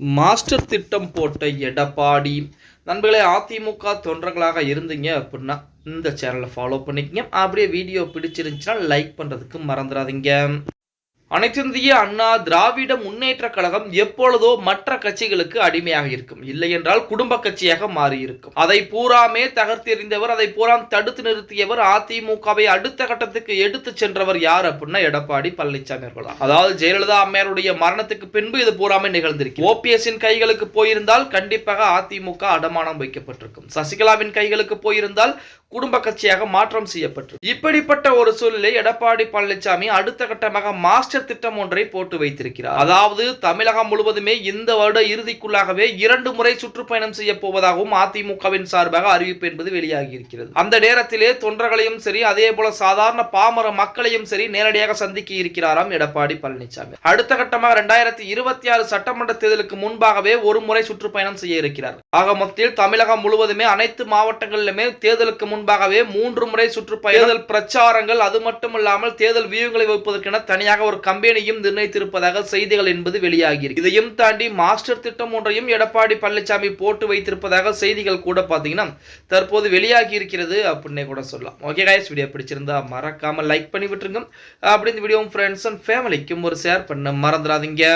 Master திட்டம் போட்ட எடப்பாடி. நண்பர்களே அதிமுக தொண்டர்களாக இருந்தீங்க அப்படின்னா இந்த சேனலை ஃபாலோ பண்ணிக்கங்க. அப்படியே வீடியோ பிடிச்சிருந்துச்சுன்னா லைக் பண்ணுறதுக்கு மறந்துடாதீங்க. அனைத்திந்திய அண்ணா திராவிட முன்னேற்ற கழகம் எப்பொழுதோ மற்ற கட்சிகளுக்கு அடிமையாக இருக்கும். இல்லை என்றால் குடும்ப கட்சியாக மாறி இருக்கும் அதை பூராமே தகர்த்தெறிந்தவர் அதை பூராம் தடுத்து நிறுத்தியவர் அதிமுகவை அடுத்த கட்டத்துக்கு எடுத்து சென்றவர் யார் அப்படின்னா எடப்பாடி பழனிசாமி அவர்களா அதாவது ஜெயலலிதா அம்மையாருடைய மரணத்துக்கு பின்பு இது பூராமே நிகழ்ந்திருக்கு ஓபிஎஸ்ஸின் கைகளுக்கு போயிருந்தால் கண்டிப்பாக அதிமுக அடமானம் வைக்கப்பட்டிருக்கும். சசிகலாவின் கைகளுக்கு போயிருந்தால் குடும்ப கட்சியாக மாற்றம் செய்யப்பட்டிருக்கும். இப்படிப்பட்ட ஒரு சூழ்நிலை எடப்பாடி பழனிசாமி அடுத்த கட்டமாக மாஸ்டர் திட்டம் ஒன்றை போட்டு வைத்திருக்கிறார். அதாவது தமிழகம் முழுவதுமே இந்த வருட இறுதிக்குள்ளாகவே இரண்டு முறை சுற்றுப்பயணம் செய்ய போவதாகவும் அதிமுகவின் சார்பாக அறிவிப்பு என்பது வெளியாகி இருக்கிறது அந்த நேரத்திலே தொண்டர்களையும் சரி அதே போல சாதாரண பாமர மக்களையும் சரி நேரடியாக சந்திக்க இருக்கிறாராம் எடப்பாடி பழனிசாமி அடுத்த கட்டமாக இரண்டாயிரத்தி இருபத்தி ஆறு சட்டமன்ற தேர்தலுக்கு முன்பாகவே ஒரு முறை சுற்றுப்பயணம் செய்ய இருக்கிறார். ஆக மொத்தத்தில் தமிழகம் முழுவதுமே அனைத்து மாவட்டங்களிலுமே தேர்தலுக்கு முன்பாகவே மூன்று முறை சுற்றுப்பயணம். தேர்தல் பிரச்சாரங்கள் அது மட்டுமல்லாமல் தேர்தல் வியூகங்களை வைப்பதற்கென தனியாக ஒரு கம்பெனியும் நிர்ணயித்திருப்பதாக செய்திகள் என்பது வெளியாகி இதையும் தாண்டி மாஸ்டர் திட்டம் ஒன்றையும் எடப்பாடி பழனிசாமி போட்டு வைத்திருப்பதாக செய்திகள் கூட பார்த்தீங்கன்னா தற்போது வெளியாகி இருக்கிறது அப்படின்னே கூட சொல்லலாம். ஓகே guys வீடியோ பிடிச்சிருந்தா மறக்காம லைக் பண்ணி விட்டுருங்க. அப்படி இந்த வீடியோ ஃப்ரெண்ட்ஸ் அண்ட் ஃபேமிலிக்கும் ஒரு ஷேர் பண்ண மறந்துடாதீங்க.